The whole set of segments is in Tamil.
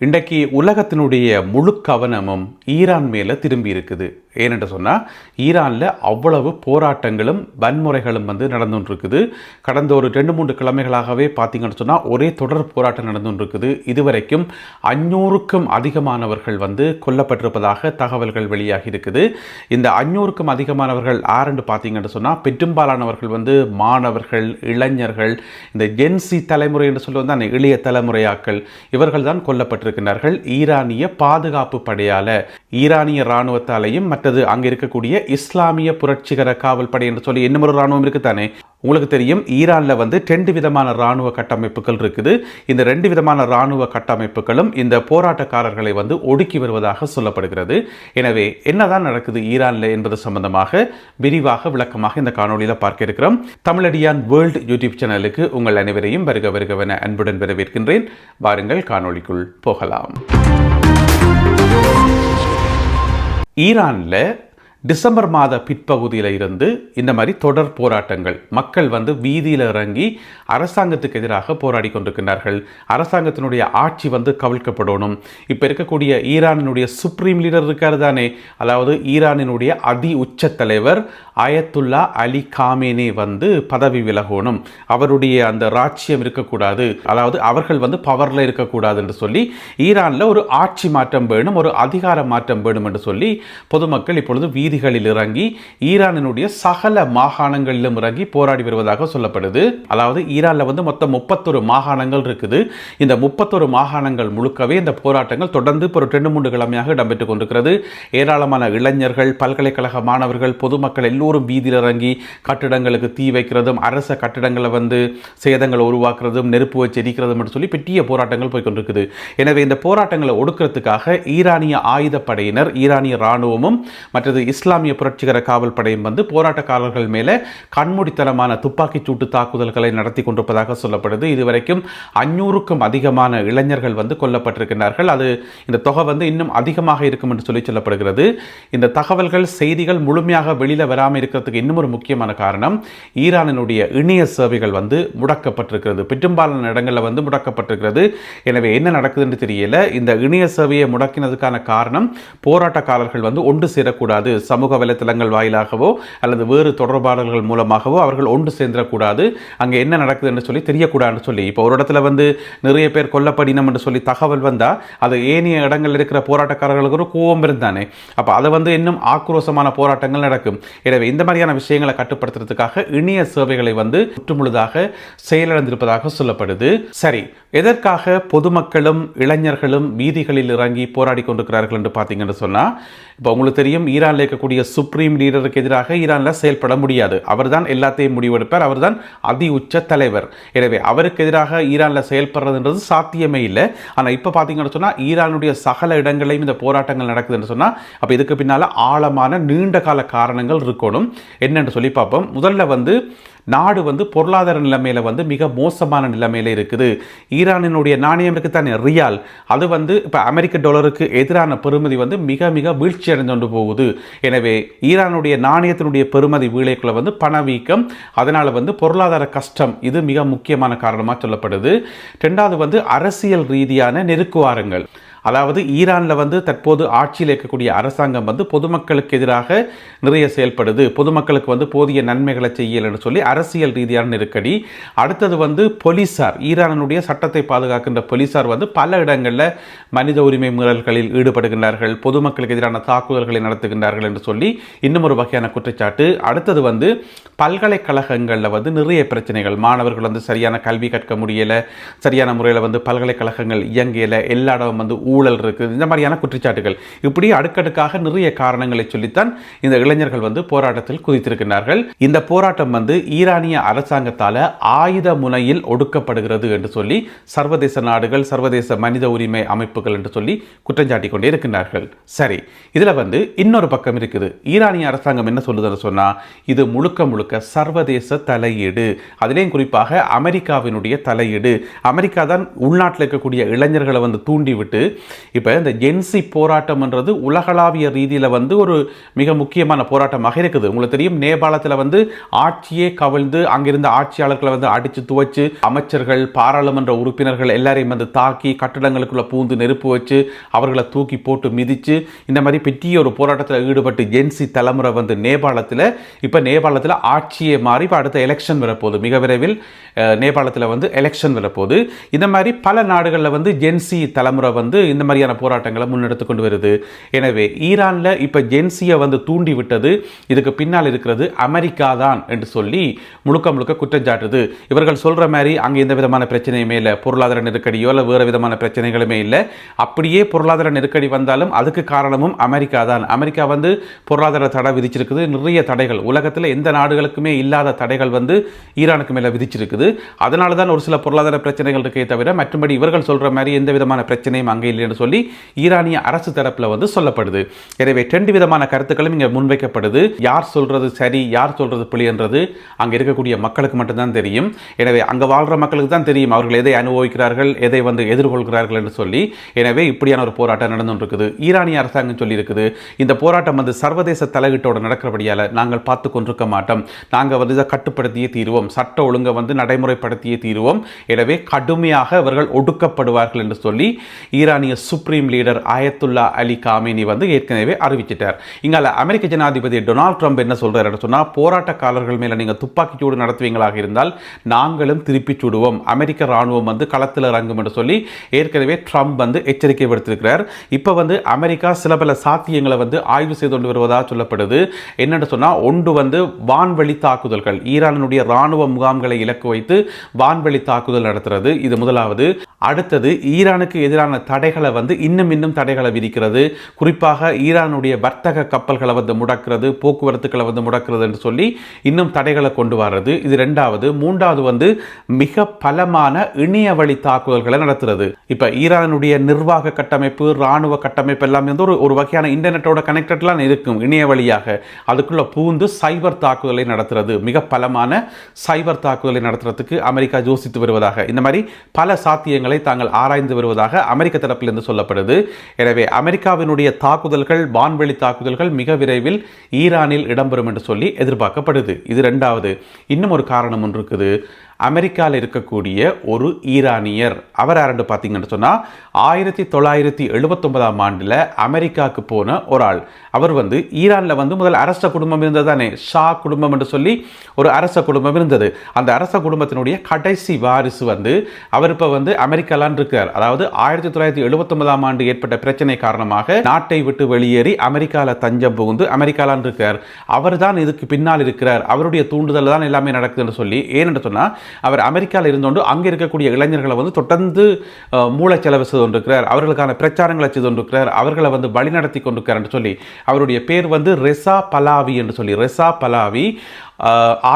இன்றைக்கு உலகத்தினுடைய முழு கவனமும் ஈரான் மேலே திரும்பி இருக்குது. ஏனென்று சொன்னால் ஈரானில் அவ்வளவு போராட்டங்களும் வன்முறைகளும் வந்து நடந்துகிட்டு இருக்குது கடந்த ஒரு ரெண்டு மூன்று கிழமைகளாகவே பார்த்திங்கன்னு சொன்னால் ஒரே தொடர் போராட்டம் நடந்துகிட்டு இருக்குது இதுவரைக்கும் அஞ்சூறுக்கும் அதிகமானவர்கள் வந்து கொல்லப்பட்டிருப்பதாக தகவல்கள் வெளியாகி இருக்குது. இந்த அஞ்சூறுக்கும் அதிகமானவர்கள் ஆரண்டு பார்த்தீங்கன்னு சொன்னால் பெரும்பாலானவர்கள் வந்து மாணவர்கள் இளைஞர்கள் இந்த ஜென்சி தலைமுறை என்று சொல்லுவது தான் இளைய தலைமுறையாக்கள் இவர்கள் தான் கொல்லப்பட்டிருக்கிறார்கள். ஈரானிய பாதுகாப்பு படையால் ஈரானிய இராணுவத்தாலையும் அடுத்தது அங்கே இருக்கக்கூடிய இஸ்லாமிய புரட்சிகர காவல் படை என்று சொல்லி இன்னும் ஒரு இராணுவம் இருக்குதானே உங்களுக்கு தெரியும் ஈரானில் வந்து ரெண்டு விதமான இராணுவ கட்டமைப்புகள் இருக்குது. இந்த ரெண்டு விதமான இராணுவ கட்டமைப்புகளும் இந்த போராட்டக்காரர்களை வந்து ஒடுக்கி வருவதாக சொல்லப்படுகிறது. எனவே என்னதான் நடக்குது ஈரானில் என்பது சம்பந்தமாக விரிவாக விளக்கமாக இந்த காணொலியில் பார்க்க இருக்கிறோம். தமிழடியான் வேர்ல்டு யூடியூப் சேனலுக்கு உங்கள் அனைவரையும் வருக வருகவென அன்புடன் வரவேற்கின்றேன். வாருங்கள் காணொளிக்குள் போகலாம். ஈரானில் டிசம்பர் மாத பிற்பகுதியில் இருந்து இந்த மாதிரி தொடர் போராட்டங்கள். மக்கள் வந்து வீதியில் இறங்கி அரசாங்கத்துக்கு எதிராக போராடி கொண்டிருக்கிறார்கள் அரசாங்கத்தினுடைய ஆட்சி வந்து கவிழ்க்கப்படணும். இப்போ இருக்கக்கூடிய ஈரானினுடைய சுப்ரீம் லீடர் இருக்கார் தானே. அதாவது ஈரானினுடைய அதி உச்ச தலைவர் அயத்துல்லா அலி காமேனே வந்து பதவி விலகணும். அவருடைய அந்த ராஜ்யம் இருக்கக்கூடாது. அதாவது அவர்கள் வந்து பவரில் இருக்கக்கூடாது என்று சொல்லி ஈரானில் ஒரு ஆட்சி மாற்றம் வேணும் ஒரு அதிகார மாற்றம் வேணும் என்று சொல்லி பொதுமக்கள் இப்பொழுது வீதிகளில் இறங்கி ஈரானினுடைய சகல மாகாணங்களிலும் இறங்கி போராடி வருவதாக சொல்லப்படுது. அதாவது ஈரானில் வந்து மொத்தம் முப்பத்தொரு மாகாணங்கள் இருக்குது. இந்த முப்பத்தொரு மாகாணங்கள் முழுக்கவே இந்த போராட்டங்கள் தொடர்ந்து ஒரு ரெண்டு மூன்று கிழமையாக இடம்பெற்றுக் கொண்டிருக்கிறது. ஏராளமான இளைஞர்கள் பல்கலைக்கழக மாணவர்கள் பொதுமக்கள் எல்லோரும் வீதியில் இறங்கி கட்டிடங்களுக்கு தீ வைக்கிறதும் அரச கட்டிடங்களை வந்து சேதங்களை உருவாக்குறதும் நெருப்பு வச்சு எரிக்கிறதும் என்று சொல்லி பெரிய போராட்டங்கள் போய்கொண்டிருக்குது எனவே இந்த போராட்டங்களை ஒடுக்கிறதுக்காக ஈரானிய ஆயுதப்படையினர் ஈரானிய இராணுவமும் மற்றது இஸ்லாமிய புரட்சிகர காவல் படையும் வந்து போராட்டக்காரர்கள் மேலே கண்மூடித்தனமான துப்பாக்கி சூட்டு தாக்குதல்களை நடத்தி கொண்டிருப்பதாக சொல்லப்படுது. இதுவரைக்கும் அஞ்சூறுக்கும் அதிகமான இளைஞர்கள் வந்து கொல்லப்பட்டிருக்கிறார்கள் அது இந்த தொகை வந்து இன்னும் அதிகமாக இருக்கும் என்று சொல்லி சொல்லப்படுகிறது. இந்த தகவல்கள் செய்திகள் முழுமையாக வெளியில் வராமல் இருக்கிறதுக்கு இன்னும் ஒரு முக்கியமான காரணம் ஈரானினுடைய இணைய சேவைகள் வந்து முடக்கப்பட்டிருக்கிறது. பெரும்பாலான இடங்களில் வந்து முடக்கப்பட்டிருக்கிறது. எனவே என்ன நடக்குதுன்னு தெரியல. இந்த இணைய சேவையை முடக்கினதுக்கான காரணம் போராட்டக்காரர்கள் வந்து ஒன்று சேரக்கூடாது சமூக வலைத்தளங்கள் வாயிலாகவோ அல்லது வேறு தொடர்பாளர்கள் மூலமாகவோ அவர்கள் ஒன்று சேர்ந்துடக்கூடாது. அங்கே என்ன நடக்குது என்று சொல்லி தெரியக்கூடாதுன்னு சொல்லி. இப்போ ஒரு இடத்துல வந்து நிறைய பேர் கொல்லப்படினம் என்று சொல்லி தகவல் வந்தால் அது ஏனைய இடங்களில் இருக்கிற போராட்டக்காரர்களுக்கு ஒரு கோபம் இருந்தானே. அப்போ அதை வந்து இன்னும் ஆக்ரோஷமான போராட்டங்கள் நடக்கும். எனவே இந்த மாதிரியான விஷயங்களை கட்டுப்படுத்துறதுக்காக இணைய சேவைகளை வந்து முற்றுமுழுதாக செயலிழந்திருப்பதாக சொல்லப்படுது. சரி எதற்காக பொதுமக்களும் இளைஞர்களும் வீதிகளில் இறங்கி போராடி கொண்டிருக்கிறார்கள் என்று பார்த்தீங்கன்னு சொன்னால் இப்போ உங்களுக்கு தெரியும் ஈரானில் இருக்கக்கூடிய சுப்ரீம் லீடருக்கு எதிராக ஈரானில் செயல்பட முடியாது. அவர்தான் எல்லாத்தையும் முடிவெடுப்பார். அவர்தான் அதி உச்ச தலைவர். எனவே அவருக்கு எதிராக ஈரானில் செயல்படுறதுன்றது சாத்தியமே இல்லை. ஆனால் இப்போ பார்த்தீங்கன்னு சொன்னால் ஈரானுடைய சகல இடங்களையும் இந்த போராட்டங்கள் நடக்குதுன்னு சொன்னால் அப்போ இதுக்கு பின்னால் ஆழமான நீண்ட கால காரணங்கள் இருக்கணும். என்னென்று சொல்லி பார்ப்போம். முதல்ல வந்து நாடு வந்து பொருளாதார நிலைமையில் வந்து மிக மோசமான நிலைமையில் இருக்குது. ஈரானினுடைய நாணயம் இருக்குது தானே ரியால். அது வந்து இப்போ அமெரிக்க டாலருக்கு எதிரான பெருமதி வந்து மிக மிக வீழ்ச்சி அடைந்து கொண்டு போகுது. எனவே ஈரானுடைய நாணயத்தினுடைய பெருமதி வீழைக்குள்ள வந்து பணவீக்கம் அதனால் வந்து பொருளாதார கஷ்டம் இது மிக முக்கியமான காரணமாக சொல்லப்படுது. ரெண்டாவது வந்து அரசியல் ரீதியான நெருக்குவாரங்கள். அதாவது ஈரானில் வந்து தற்போது ஆட்சியில் இருக்கக்கூடிய அரசாங்கம் வந்து பொதுமக்களுக்கு எதிராக நிறைய செயல்படுது. பொதுமக்களுக்கு வந்து போதிய நன்மைகளை செய்யலைன்னு சொல்லி அரசியல் ரீதியான நெருக்கடி. அடுத்தது வந்து போலீசார். ஈரானுடைய சட்டத்தை பாதுகாக்கின்ற போலீசார் வந்து பல இடங்களில் மனித உரிமை மீறல்களில் ஈடுபடுகின்றார்கள். பொதுமக்களுக்கு எதிரான தாக்குதல்களை நடத்துகின்றார்கள் என்று சொல்லி இன்னும் ஒரு வகையான குற்றச்சாட்டு. அடுத்தது வந்து பல்கலைக்கழகங்களில் வந்து நிறைய பிரச்சனைகள். மாணவர்கள் வந்து சரியான கல்வி கற்க முடியலை. சரியான முறையில் வந்து பல்கலைக்கழகங்கள் இயங்கியலை எல்லா இடம் வந்து ஊழல் இருக்குது இந்த மாதிரியான குற்றச்சாட்டுகள். இப்படி அடுக்கடுக்காக நிறைய காரணங்களை சொல்லித்தான் இந்த இளைஞர்கள் வந்து போராட்டத்தில் குதித்திருக்கிறார்கள் இந்த போராட்டம் வந்து ஈரானிய அரசாங்கத்தால் ஆயுத முனையில் ஒடுக்கப்படுகிறது என்று சொல்லி சர்வதேச நாடுகள் சர்வதேச மனித உரிமை அமைப்புகள் என்று சொல்லி குற்றஞ்சாட்டி கொண்டே இருக்கின்றார்கள். சரி இதில் வந்து இன்னொரு பக்கம் இருக்குது. ஈரானிய அரசாங்கம் என்ன சொல்லுதுன்னு சொன்னால் இது முழுக்க முழுக்க சர்வதேச தலையீடு. அதிலேயும் குறிப்பாக அமெரிக்காவினுடைய தலையீடு. அமெரிக்கா தான் உள்நாட்டில் இருக்கக்கூடிய இளைஞர்களை வந்து தூண்டிவிட்டு இப்போ இந்த ஜென்சி போராட்டம்ன்றது உலகளாவிய ரீதியில் வந்து ஒரு மிக முக்கியமான போராட்டமாக இருக்குது. உங்களுக்கு தெரியும் நேபாளத்தில் வந்து ஆட்சியே கவிழ்ந்து அங்கிருந்த ஆட்சியாளர்களை வந்து அடித்து துவைச்சு அமைச்சர்கள் பாராளுமன்ற உறுப்பினர்கள் எல்லாரையும் வந்து தாக்கி கட்டடங்களுக்குள்ளே பூந்து நெருப்பு வச்சு அவர்களை தூக்கி போட்டு மிதித்து இந்த மாதிரி பெரிய ஒரு போராட்டத்தில் ஈடுபட்டு ஜென்சி தலைமுறை வந்து நேபாளத்தில் இப்போ நேபாளத்தில் ஆட்சியை மாறி இப்போ அடுத்த எலெக்ஷன் வரப்போகுது. மிக விரைவில் நேபாளத்தில் வந்து எலெக்ஷன் வரப்போகுது. இந்த மாதிரி பல நாடுகளில் வந்து ஜென்சி தலைமுறை வந்து இந்த மாதிரியான போராட்டங்களை முன்னெடுத்து கொண்டு வருது. எனவே ஈரானில் இப்போ ஜென்சியை வந்து தூண்டி விட்டது இதுக்கு பின்னால் இருக்கிறது அமெரிக்கா தான் என்று சொல்லி முழுக்க முழுக்க குற்றம் சாட்டுது. இவர்கள் சொல்கிற மாதிரி அங்கே எந்த விதமான பிரச்சனையுமே இல்லை. பொருளாதார நெருக்கடியோ இல்லை வேறு விதமான பிரச்சனைகளுமே இல்லை. அப்படியே பொருளாதார நெருக்கடி வந்தாலும் அதுக்கு காரணமும் அமெரிக்கா தான். அமெரிக்கா வந்து பொருளாதார தடை விதிச்சிருக்குது. நிறைய தடைகள். உலகத்தில் எந்த நாடுகளுக்குமே இல்லாத தடைகள் வந்து ஈரானுக்கு மேலே விதிச்சிருக்குது. அதனால தான் ஒரு சில பொருளாதார பிரச்சனைகள் இருக்கே தவிர மற்றபடி இவர்கள் சொல்கிற மாதிரி எந்த விதமான பிரச்சனையும் அங்கே இல்லைன்னு சொல்லி ஈரானிய அரசு தரப்பில் வந்து சொல்லப்படுது. எனவே ரெண்டு விதமான கருத்துக்களும் இங்கே முன்வைக்கப்படுது. யார் சொல்றது சரி யார் சொல்றது பிழைன்றது அங்கே இருக்கக்கூடிய மக்களுக்கு மட்டும்தான் தெரியும். எனவே அங்கே வாழ்கிற மக்களுக்கு தான் தெரியும் அவர்கள் எதை அனுபவிக்கிறார்கள் எதை வந்து எதிர்கொள்கிறார்கள் என்று சொல்லி. எனவே இப்படியான ஒரு போராட்டம் நடந்துட்டு இருக்குது ஈரானிய அரசாங்கம் சொல்லி இருக்குது இந்த போராட்டம் வந்து சர்வதேச தலையீட்டோடு நடக்கிறபடியால் நாங்கள் பார்த்து கொண்டிருக்க மாட்டோம். நாங்கள் வந்து இதை கட்டுப்படுத்தியே தீருவோம். சட்ட ஒழுங்கை வந்து நடைமுறைப்படுத்தியே தீருவோம். எனவே கடுமையாக அவர்கள் ஒடுக்கப்படுவார்கள் என்று சொல்லி ஈரானிய supreme leader Ayatollah Ali Khamenei வந்து ஏற்கனவே அறிவிச்சிட்டார். இங்கால அமெரிக்க ஜனாதிபதி டொனால்ட் ட்ரம்ப் என்ன சொல்றாரு சொன்னால் போராட்டக்காரர்கள் மேலே நீங்கள் துப்பாக்கிச்சூடு நடத்துவீங்களாக இருந்தால் நாங்களும் திருப்பி சுடுவோம். அமெரிக்க ராணுவம் வந்து களத்தில் இறங்கும் என்று சொல்லி ஏற்கனவே ட்ரம்ப் வந்து எச்சரிக்கை விடுத்திருக்கிறார். இப்போ வந்து அமெரிக்கா சில பல சாத்தியங்களை வந்து ஆய்வு செய்து கொண்டு வருவதாக சொல்லப்படுது. என்னென்னு சொன்னால் ஒன்று வந்து வான்வெளி தாக்குதல்கள். ஈரானுடைய ராணுவ முகாம்களை இலக்கு வைத்து வான்வெளி தாக்குதல் நடத்துறது. இது முதலாவது. அடுத்தது ஈரானுக்கு எதிரான தடைகள் தடைகளை வந்து இன்னும் இன்னும் தடைகளை விதிக்கிறது. குறிப்பாக ஈரானுடைய வர்த்தக கப்பல்களை வந்து முடக்கிறது போக்குவரத்துக்களை வந்து முடக்கிறது என்று சொல்லி இன்னும் தடைகளை கொண்டு வர்றது. இது ரெண்டாவது. மூன்றாவது வந்து மிக பலமான இணைய வழி தாக்குதல்களை நடத்துறது. இப்போ ஈரானுடைய நிர்வாக கட்டமைப்பு ராணுவ கட்டமைப்பு எல்லாமே வந்து ஒரு ஒரு வகையான இன்டர்நெட்டோட கனெக்டட்லாம் இருக்கும் இணைய வழியாக. அதுக்குள்ள பூந்து சைபர் தாக்குதலை நடத்துறது. மிக பலமான சைபர் தாக்குதலை நடத்துறதுக்கு அமெரிக்கா யோசித்து வருவதாக. இந்த மாதிரி பல சாத்தியங்களை தாங்கள் ஆராய்ந்து வருவதாக அமெரிக்க தரப்பில் என்று சொல்லப்படுது. எனவே அமெரிக்காவினுடைய தாக்குதல்கள் வான்வெளி தாக்குதல்கள் மிக விரைவில் ஈரானில் இடம்பெறும் என்று சொல்லி எதிர்பார்க்கப்படுது. இது ரெண்டாவது. இன்னும் ஒரு காரணம் ஒன்று இருக்குது. அமெரிக்காவில் இருக்கக்கூடிய ஒரு ஈரானியர். அவர் யாருன்னு பார்த்தீங்கன்னு சொன்னால் ஆயிரத்தி தொள்ளாயிரத்தி எழுபத்தொன்பதாம் ஆண்டில் அமெரிக்காவுக்கு போன ஒரு ஆள். அவர் வந்து ஈரானில் வந்து முதல் அரச குடும்பம் இருந்தது தானே ஷா குடும்பம் என்று சொல்லி ஒரு அரச குடும்பம் இருந்தது. அந்த அரச குடும்பத்தினுடைய கடைசி வாரிசு வந்து அவர் இப்போ வந்து அமெரிக்காலான் இருக்கார். அதாவது ஆயிரத்தி தொள்ளாயிரத்தி எழுபத்தொன்பதாம் ஆண்டு ஏற்பட்ட பிரச்சனை காரணமாக நாட்டை விட்டு வெளியேறி அமெரிக்காவில் தஞ்சம் புகுந்து அமெரிக்காலான் இருக்கார். அவர் தான் இதுக்கு பின்னால் இருக்கிறார். அவருடைய தூண்டுதல் தான் எல்லாமே நடக்குதுன்னு சொல்லி ஏன்னு சொன்னால் அவர் அமெரிக்காவில் இருந்தோண்டு அங்கே இருக்கக்கூடிய இளைஞர்களை வந்து தொடர்ந்து மூளைச்செலவு செய்து கொண்டிருக்கிறார் அவர்களுக்கான பிரச்சாரங்களை செய்து கொண்டிருக்கிறார் அவர்களை வந்து வழிநடத்தி கொண்டிருக்கிறார் என்று சொல்லி அவருடைய பேர் வந்து ரெசா பலாவி என்று சொல்லி ரெசா பலாவி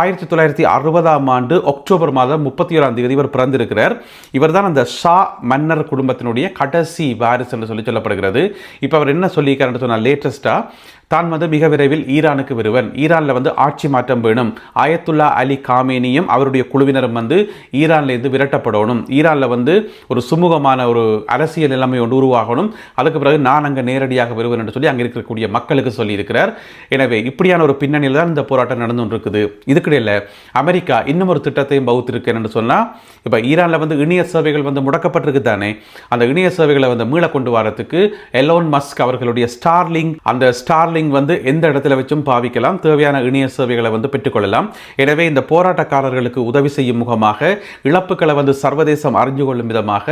ஆயிரத்தி தொள்ளாயிரத்தி அறுபதாம் ஆண்டு அக்டோபர் மாதம் முப்பத்தி ஓராம் தேதி இவர் பிறந்திருக்கிறார். இவர் தான் அந்த ஷா மன்னர் குடும்பத்தினுடைய கடைசி வாரிசு என்று சொல்லி சொல்லப்படுகிறது. இப்போ அவர் என்ன சொல்லியிருக்காருன்னு சொன்னால் லேட்டஸ்ட்டாக தான் வந்து மிக விரைவில் ஈரானுக்கு வருவன் ஈரானில் வந்து ஆட்சி மாற்றம் வேணும். ஆயத்துல்லா அலி காமேனியும் அவருடைய குழுவினரும் வந்து ஈரான்லேருந்து விரட்டப்படணும். ஈரானில் வந்து ஒரு சுமூகமான ஒரு அரசியல் நிலைமை ஒன்று உருவாகணும். அதுக்கு பிறகு நான் அங்கே நேரடியாக வருவேன் என்று சொல்லி அங்கே இருக்கக்கூடிய மக்களுக்கு சொல்லியிருக்கிறார். எனவே இப்படியான ஒரு பின்னணியில் தான் இந்த போராட்டம் நடந்து கொண்டிருக்குது. இதுக்கிடையில் அமெரிக்கா இன்னும் ஒரு திட்டத்தையும் பகுத்திருக்கேன் என்று சொன்னால் இப்போ ஈரானில் வந்து இணைய சேவைகள் வந்து முடக்கப்பட்டிருக்கு தானே. அந்த இணைய சேவைகளை வந்து மீள கொண்டு வரத்துக்கு எலோன் மஸ்க் அவர்களுடைய ஸ்டார்லிங் அந்த ஸ்டார்லிங் ஸ்டார்லிங் வந்து எந்த இடத்துல வச்சும் பாவிக்கலாம். தேவையான இணைய சேவைகளை வந்து பெற்றுக்கொள்ளலாம். எனவே இந்த போராட்டக்காரர்களுக்கு உதவி செய்யும் முகமாக இழப்புகளை வந்து சர்வதேசம் அறிஞ்சு கொள்ளும் விதமாக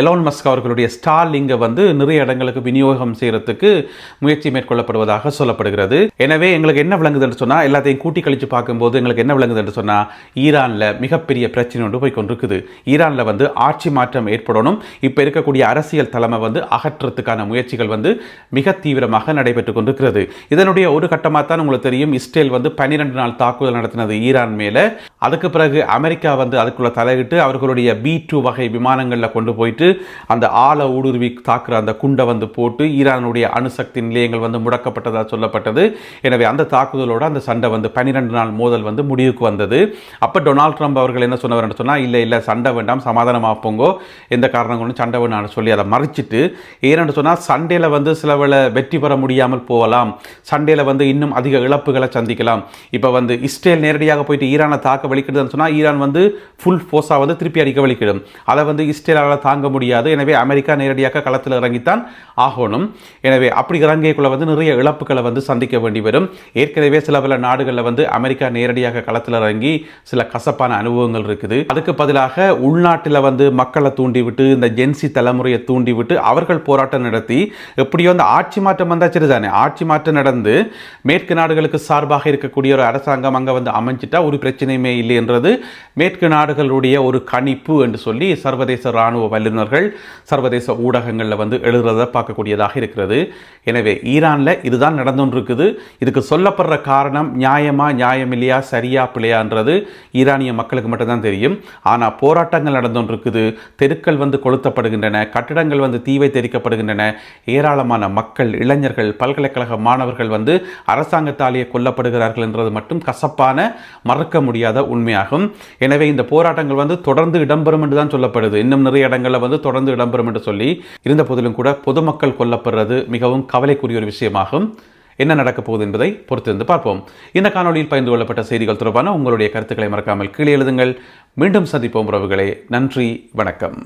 எலோன் மஸ்க் அவர்களுடைய ஸ்டார்லிங்கை வந்து நிறைய இடங்களுக்கு விநியோகம் செய்யறதுக்கு முயற்சி மேற்கொள்ளப்படுவதாக சொல்லப்படுகிறது. எனவே எங்களுக்கு என்ன விளங்குதுன்னு சொன்னால் எல்லாத்தையும் கூட்டி கழிச்சு பார்க்கும்போது எங்களுக்கு என்ன விளங்குதுன்னு சொன்னால் ஈரானில் மிகப்பெரிய பிரச்சனை ஒன்று போய் கொண்டிருக்குது ஈரானில் வந்து ஆட்சி மாற்றம் ஏற்படணும். இப்போ இருக்கக்கூடிய அரசியல் தலைமை வந்து அகற்றத்துக்கான முயற்சிகள் வந்து மிக தீவிரமாக நடைபெற்று கொண்டிருக்கிறது. இருந்தது இதனுடைய ஒரு கட்டமாக தான் உங்களுக்கு தெரியும் இஸ்ரேல் வந்து பன்னிரெண்டு நாள் தாக்குதல் நடத்தினது ஈரான் மேலே. அதுக்கு பிறகு அமெரிக்கா வந்து அதுக்குள்ள தலையிட்டு அவர்களுடைய பி டூ வகை விமானங்களில் கொண்டு போயிட்டு அந்த ஆழ ஊடுருவி தாக்குற அந்த குண்டை வந்து போட்டு ஈரானுடைய அணுசக்தி நிலையங்கள் வந்து முடக்கப்பட்டதாக சொல்லப்பட்டது. எனவே அந்த தாக்குதலோட அந்த சண்டை வந்து பன்னிரெண்டு நாள் மோதல் வந்து முடிவுக்கு வந்தது. அப்போ டொனால்ட் ட்ரம்ப் அவர்கள் என்ன சொன்னவர் சொன்னால் இல்லை இல்லை சண்டை வேண்டாம் சமாதானமாக போங்கோ எந்த காரணம் கொண்டு சண்டை வேண்டாம்னு சொல்லி அதை மறைச்சிட்டு ஏன்னு சொன்னால் சண்டையில் வந்து சில வெற்றி பெற முடியாமல் போகலாம். சண்டையில் வந்து இன்னும் அதிக இழப்புகளை சந்திக்கலாம். இப்போ வந்து இஸ்ரேல் நேரடியாக போயிட்டு ஈரானை தாக்க வலிக்கிடுதுன்னு சொன்னால் ஈரான் வந்து ஃபுல் ஃபோர்ஸாக வந்து திருப்பி அடிக்க வலிக்கிடும். அதை வந்து இஸ்ரேலால் தாங்க முடியாது. எனவே அமெரிக்கா நேரடியாக களத்தில் இறங்கித்தான் ஆகணும். எனவே அப்படி இறங்கியக்குள்ள வந்து நிறைய இழப்புகளை வந்து சந்திக்க வேண்டி வரும். ஏற்கனவே சில பல நாடுகளில் வந்து அமெரிக்கா நேரடியாக களத்தில் இறங்கி சில கசப்பான அனுபவங்கள் இருக்குது. அதுக்கு பதிலாக உள்நாட்டில் வந்து மக்களை தூண்டிவிட்டு இந்த ஜென்சி தலைமுறையை தூண்டிவிட்டு அவர்கள் போராட்டம் நடத்தி எப்படியோ அந்த ஆட்சி மாற்றம் வந்தால் சரிதானே ஆட்சி மாற்றம் நடந்து மேற்கு நாடுகளுக்கு சார்பாக இருக்கக்கூடிய ஒரு அரசாங்கம் அங்கே வந்து அமைஞ்சிட்டா ஒரு பிரச்சனையுமே இல்லை என்றது மேற்கு நாடுகளுடைய ஒரு கணிப்பு என்று சொல்லி சர்வதேச இராணுவ வல்லுநர்கள் சர்வதேச ஊடகங்களில் வந்து எழுதுறதை பார்க்கக்கூடியதாக இருக்கிறது. எனவே ஈரானில் இதுதான் நடந்துருக்குது இதுக்கு சொல்லப்படுற காரணம் நியாயமா நியாயம் இல்லையா சரியா பிள்ளையான்றது ஈரானிய மக்களுக்கு மட்டும்தான் தெரியும். ஆனால் போராட்டங்கள் நடந்துருக்குது தெருக்கள் வந்து கொளுத்தப்படுகின்றன. கட்டிடங்கள் வந்து தீவை தெரிக்கப்படுகின்றன ஏராளமான மக்கள் இளைஞர்கள் பல்கலைக்கழக மாணவர்கள் வந்து அரசாங்கத்தாலேயே கொல்லப்படுகிறார்கள் என்றது மட்டும் கசப்பான மறக்க முடியாத உண்மையாகும். எனவே இந்த போராட்டங்கள் வந்து தொடர்ந்து இடம்பெறும் என்று தான் சொல்லப்படுது. இன்னும் நிறைய இடங்களில் வந்து தொடர்ந்து இடம்பெறும் என்று சொல்லி இருந்த போதிலும் கூட பொதுமக்கள் கொல்லப்படுறது மிகவும் கவலைக்குரிய ஒரு விஷயமாகும். என்ன நடக்கப் போகுது என்பதை பொறுத்திருந்து பார்ப்போம். இந்த காணொலியில் பகிர்ந்து கொள்ளப்பட்ட செய்திகள் தொடர்பான உங்களுடைய கருத்துக்களை மறக்காமல் கீழே எழுதுங்கள். மீண்டும் சந்திப்போம் உறவுகளே. நன்றி வணக்கம்.